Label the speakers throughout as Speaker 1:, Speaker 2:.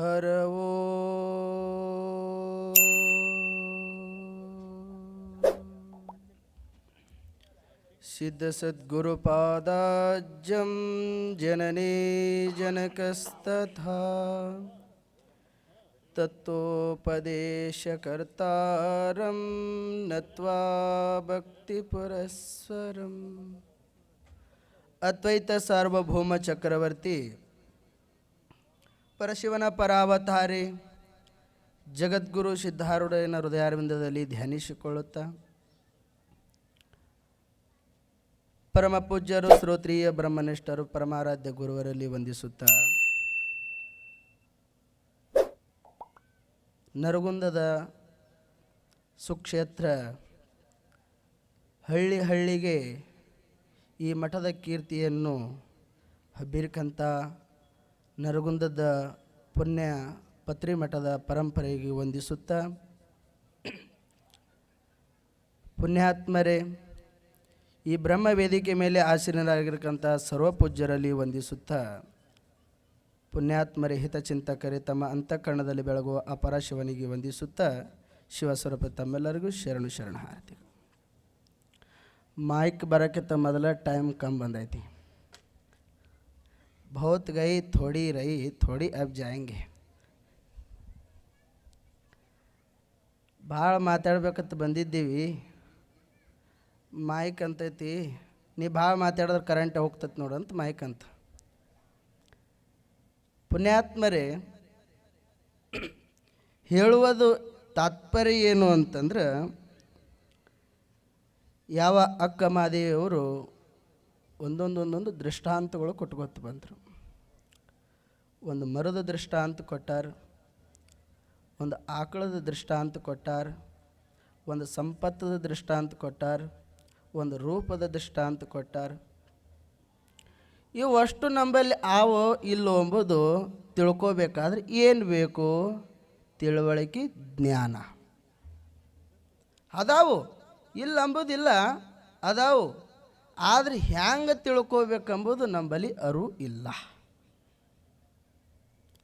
Speaker 1: हरवो। सिद्धसद्गुरुपादाज्यं जननी जनकस्तथा। तत्त्वोपदेशकर्तारं नत्वा भक्तिपुरस्वरम् अद्वैतसार्वभौमचक्रवर्ती ಪರಶಿವನ ಪರಾವತಾರಿ ಜಗದ್ಗುರು ಸಿದ್ಧಾರೂಢನ ಹೃದಯಾರವಿಂದದಲ್ಲಿ ಧ್ಯಾನಿಸಿಕೊಳ್ಳುತ್ತಾ ಪರಮ ಪೂಜ್ಯರು ಶ್ರೋತ್ರಿಯ ಬ್ರಹ್ಮನಿಷ್ಠರು, ಪರಮಾರಾಧ್ಯ ಗುರುವರಲ್ಲಿ ವಂದಿಸುತ್ತಾ ನರಗುಂದದ ಸುಕ್ಷೇತ್ರ ಹಳ್ಳಿ ಹಳ್ಳಿಗೆ ಈ ಮಠದ ಕೀರ್ತಿಯನ್ನು ಹಬ್ಬಿರ್ಕಂತ ನರಗುಂದದ ಪುಣ್ಯ ಪತ್ರಿ ಮಠದ ಪರಂಪರೆಗೆ ವಂದಿಸುತ್ತಾ, ಪುಣ್ಯಾತ್ಮರೇ, ಈ ಬ್ರಹ್ಮ ವೇದಿಕೆ ಮೇಲೆ ಆಸೀನರಾಗಿರ್ತಕ್ಕಂಥ ಸರ್ವಪೂಜ್ಯರಲ್ಲಿ ವಂದಿಸುತ್ತಾ, ಪುಣ್ಯಾತ್ಮರ, ಹಿತಚಿಂತಕರೇ, ತಮ್ಮ ಅಂತಃಕರಣದಲ್ಲಿ ಬೆಳಗುವ ಅಪರ ಶಿವನಿಗೆ ಶಿವ ಶಿವಸ್ವರೂಪ ತಮ್ಮೆಲ್ಲರಿಗೂ ಶರಣು ಶರಣ ಶರಣಹಾರತಿ ಮೈಕ್ ಬರೋಕ್ಕಿಂತ ಮೊದಲ ಟೈಮ್ ಕಮ್ಮಿ ಬಂದೈತಿ. बहुत गई थोड़ी रही थोड़ी अब जाएंगे ಭಾಳ ಮಾತಾಡ್ಬೇಕಂತ ಬಂದಿದ್ದೀವಿ ಮೈಕ್ ಅಂತೈತಿ ನೀ ಭಾಳ ಮಾತಾಡಿದ್ರೆ ಕರೆಂಟ್ ಹೋಗ್ತೈತಿ ನೋಡಂತ ಮೈಕ್ ಅಂತ ಪುಣ್ಯಾತ್ಮರೇ ಹೇಳುವುದು ತಾತ್ಪರ್ಯ ಏನು ಅಂತಂದ್ರೆ ಯಾವ ಅಕ್ಕ ಮಾದೇವಿಯವರು ಒಂದೊಂದು ಒಂದೊಂದು ದೃಷ್ಟಾಂತಗಳು ಕೊಟ್ಕೊತ ಬಂದರು. ಒಂದು ಮರದ ದೃಷ್ಟಾಂತ ಕೊಟ್ಟಾರ, ಒಂದು ಆಕಳದ ದೃಷ್ಟಾಂತ ಕೊಟ್ಟಾರ, ಒಂದು ಸಂಪತ್ತದ ದೃಷ್ಟಾಂತ ಕೊಟ್ಟಾರ, ಒಂದು ರೂಪದ ದೃಷ್ಟಾಂತ ಕೊಟ್ಟಾರ. ಇವಷ್ಟು ನಂಬಲ್ಲಿ ಆವೋ ಇಲ್ಲೋ ಎಂಬುದು ತಿಳ್ಕೋಬೇಕಾದ್ರೆ ಏನು ಬೇಕು? ತಿಳುವಳಿಕೆ, ಜ್ಞಾನ. ಅದಾವು. ಇಲ್ಲ ಅಂಬುದಿಲ್ಲ ಅದಾವು. ಆದರೆ ಹ್ಯಾಂಗೆ ತಿಳ್ಕೋಬೇಕೆಂಬುದು ನಂಬಲ್ಲಿ ಅರು ಇಲ್ಲ.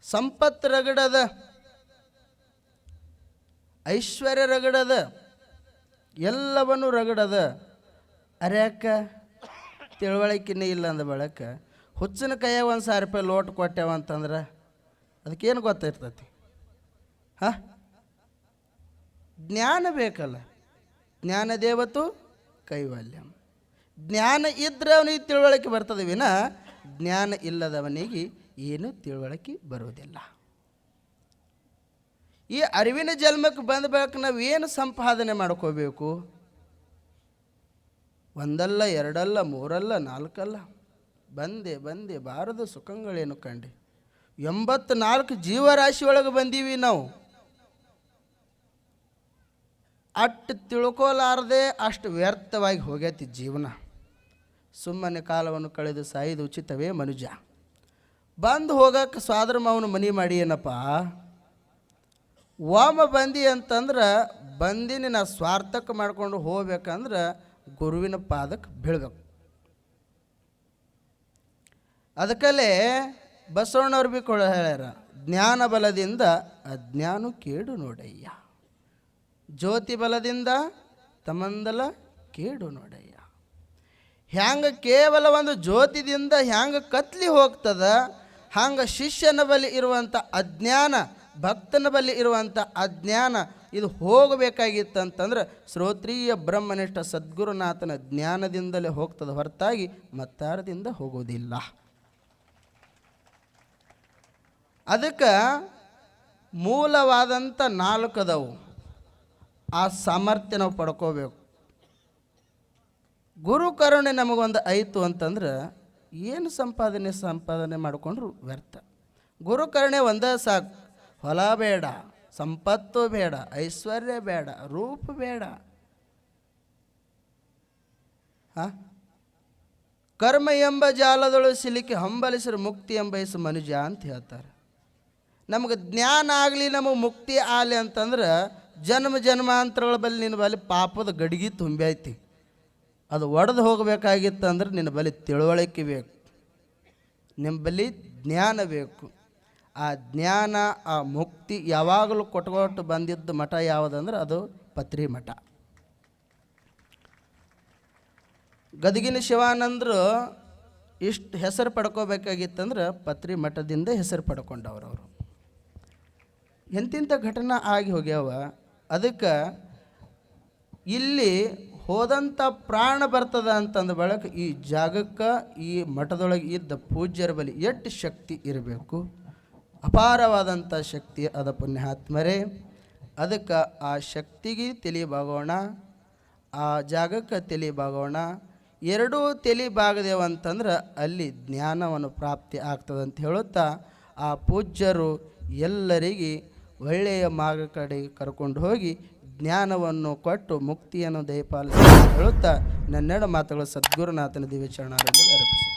Speaker 1: ಸಂಪತ್ತು ರಗಡದ, ಐಶ್ವರ್ಯ ರಗಡದ, ಎಲ್ಲವನ್ನು ರಗಡದ. ಅರ್ಯಾಕ ತಿಳುವಳಿಕೆನೇ ಇಲ್ಲ ಅಂದ ಬಳಕ ಹುಚ್ಚಿನ ಕೈಯಾಗ ಒಂದು ಸಾವಿರ ರೂಪಾಯಿ ಲೋಟ್ ಕೊಟ್ಟೆವ ಅಂತಂದ್ರೆ ಅದಕ್ಕೇನು ಗೊತ್ತಿರ್ತೈತಿ? ಹಾಂ? ಜ್ಞಾನ ಬೇಕಲ್ಲ. ಜ್ಞಾನ ದೇವತು ಕೈವಲ್ಯಂ. ಜ್ಞಾನ ಇದ್ರೆ ಅವನಿಗೆ ತಿಳುವಳಿಕೆ ಬರ್ತದೆ ವಿನ ಜ್ಞಾನ ಇಲ್ಲದವನಿಗೆ ಏನು ತಿಳುವಳಿಕೆ ಬರುವುದಿಲ್ಲ. ಈ ಅರಿವಿನ ಜನ್ಮಕ್ಕೆ ಬಂದ ಬಳಿಕ ನಾವು ಏನು ಸಂಪಾದನೆ ಮಾಡ್ಕೋಬೇಕು? ಒಂದಲ್ಲ, ಎರಡಲ್ಲ, ಮೂರಲ್ಲ, ನಾಲ್ಕಲ್ಲ? ಬಂದೆ ಬಂದೆ, ಬಾರದ ಸುಖಗಳೇನು ಕಂಡೆ ಎಂಬತ್ನಾಲ್ಕು ಜೀವರಾಶಿ ಒಳಗೆ ಬಂದೀವಿ ನಾವು. ಅಷ್ಟು ತಿಳ್ಕೊಲಾರದೆ ಅಷ್ಟು ವ್ಯರ್ಥವಾಗಿ ಹೋಗೈತಿ ಜೀವನ. ಸುಮ್ಮನೆ ಕಾಲವನ್ನು ಕಳೆದು ಸಾಯಿದ ಉಚಿತವೇ ಮನುಜ. ಬಂದು ಹೋಗಕ್ಕೆ ಸ್ವಾದ್ರ ಮಾವನ ಮನಿ ಮಾಡಿ ಏನಪ್ಪ? ವಾಮ ಬಂದಿ ಅಂತಂದ್ರೆ ಬಂದಿನ ನಾ ಸ್ವಾರ್ಥಕ್ಕೆ ಮಾಡ್ಕೊಂಡು ಹೋಗ್ಬೇಕಂದ್ರೆ ಗುರುವಿನ ಪಾದಕ್ಕೆ ಬೀಳ್ಬೇಕು. ಅದಕ್ಕಲ್ಲೇ ಬಸವಣ್ಣವ್ರು ಬಿ ಕೊಡ ಹೇಳ್ಯಾರ, ಜ್ಞಾನ ಬಲದಿಂದ ಅಜ್ಞಾನ ಕೇಡು ನೋಡಯ್ಯ. ಜ್ಯೋತಿ ಬಲದಿಂದ ತಮಂದಲ ಕೇಡು ನೋಡಯ್ಯ. ಹ್ಯಾಂಗ ಕೇವಲ ಒಂದು ಜ್ಯೋತಿದಿಂದ ಹ್ಯಾಂಗ ಕತ್ಲಿ ಹೋಗ್ತದ ಹಂಗ ಶಿಷ್ಯನ ಬಳಿ ಇರುವಂಥ ಅಜ್ಞಾನ, ಭಕ್ತನ ಬಳಿ ಇರುವಂಥ ಅಜ್ಞಾನ, ಇದು ಹೋಗಬೇಕಾಗಿತ್ತಂತಂದ್ರೆ ಶ್ರೋತ್ರೀಯ ಬ್ರಹ್ಮನಿಷ್ಠ ಸದ್ಗುರುನಾಥನ ಜ್ಞಾನದಿಂದಲೇ ಹೋಗ್ತದೆ, ಹೊರತಾಗಿ ಮತ್ತಾರದಿಂದ ಹೋಗೋದಿಲ್ಲ. ಅದಕ್ಕೆ ಮೂಲವಾದಂಥ ನಾಲ್ಕು ಅದಾವು ಆ ಸಾಮರ್ಥ್ಯ ನಾವು ಪಡ್ಕೋಬೇಕು. ಗುರು ಕರುಣೆ ನಮಗೊಂದು ಆಯಿತು ಅಂತಂದ್ರೆ ಏನು ಸಂಪಾದನೆ ಸಂಪಾದನೆ ಮಾಡಿಕೊಂಡ್ರು ವ್ಯರ್ಥ. ಗುರು ಕರುಣೆ ಒಂದೇ ಸಾಕು. ಹೊಲ ಬೇಡ, ಸಂಪತ್ತು ಬೇಡ, ಐಶ್ವರ್ಯ ಬೇಡ, ರೂಪ ಬೇಡ. ಹಾಂ? ಕರ್ಮ ಎಂಬ ಜಾಲದೊಳು ಸಿಲುಕಿ ಹಂಬಲಿಸಿರು ಮುಕ್ತಿ ಎಂಬಯಸು ಮನುಜ ಅಂತ ಹೇಳ್ತಾರೆ. ನಮಗೆ ಜ್ಞಾನ ಆಗಲಿ, ನಮಗೆ ಮುಕ್ತಿ ಆಗಲಿ ಅಂತಂದ್ರೆ ಜನ್ಮ ಜನ್ಮಾಂತರಗಳ ಬಳಿ ನಿನ್ನ ಬಳಿ ಪಾಪದ ಗಡಿಗೆ ತುಂಬೈತಿ ಅದು ಒಡೆದು ಹೋಗಬೇಕಾಗಿತ್ತು ಅಂದ್ರೆ ನಿನ್ನ ಬಲಿ ತಿಳುವಳಿಕೆ ಬೇಕು. ನಿಮ್ಮ ಬಳಿ ಜ್ಞಾನ ಬೇಕು. ಆ ಜ್ಞಾನ, ಆ ಮುಕ್ತಿ ಯಾವಾಗಲೂ ಕೊಟ್ಕೊಟ್ಟು ಬಂದಿದ್ದ ಮಠ ಯಾವುದಂದ್ರೆ ಅದು ಪತ್ರಿ ಮಠ. ಗದಗಿನ ಶಿವಾನಂದರು ಇಷ್ಟು ಹೆಸರು ಪಡ್ಕೋಬೇಕಾಗಿತ್ತಂದ್ರೆ ಪತ್ರಿ ಮಠದಿಂದ ಹೆಸರು ಪಡ್ಕೊಂಡವ್ರು ಅವರು. ಎಂತಿಂಥ ಘಟನೆ ಆಗಿ ಹೋಗ್ಯಾವ, ಅದಕ್ಕೆ ಇಲ್ಲಿ ಹೋದಂಥ ಪ್ರಾಣ ಬರ್ತದ ಅಂತಂದ ಬಳಕ ಈ ಜಾಗಕ್ಕೆ ಈ ಮಠದೊಳಗೆ ಇದ್ದ ಪೂಜ್ಯರ ಬಳಿ ಎಷ್ಟು ಶಕ್ತಿ ಇರಬೇಕು? ಅಪಾರವಾದಂಥ ಶಕ್ತಿ ಅದ ಪುಣ್ಯಾತ್ಮರೇ. ಅದಕ್ಕೆ ಆ ಶಕ್ತಿಗೆ ತಿಳಿಬಾಗೋಣ ಆ ಜಾಗಕ್ಕೆ ತಿಳಿಬಾಗೋಣ ಎರಡೂ ತಲೆ ಬಾಗದೇವಂತಂದ್ರೆ ಅಲ್ಲಿ ಜ್ಞಾನವನ್ನು ಪ್ರಾಪ್ತಿ ಆಗ್ತದಂತ ಹೇಳುತ್ತಾ ಆ ಪೂಜ್ಯರು ಎಲ್ಲರಿಗೆ ಒಳ್ಳೆಯ ಮಾರ್ಗ ಕಡೆಗೆ ಕರ್ಕೊಂಡು ಹೋಗಿ ಜ್ಞಾನವನ್ನು ಕೊಟ್ಟು ಮುಕ್ತಿಯನ್ನು ದಯಪಾಲಿಸಿ ಹೇಳುತ್ತಾ ನನ್ನೆರಡು ಮಾತುಗಳು ಸದ್ಗುರುನಾಥನ ದಿವ್ಯ ಅರ್ಪಿಸಿ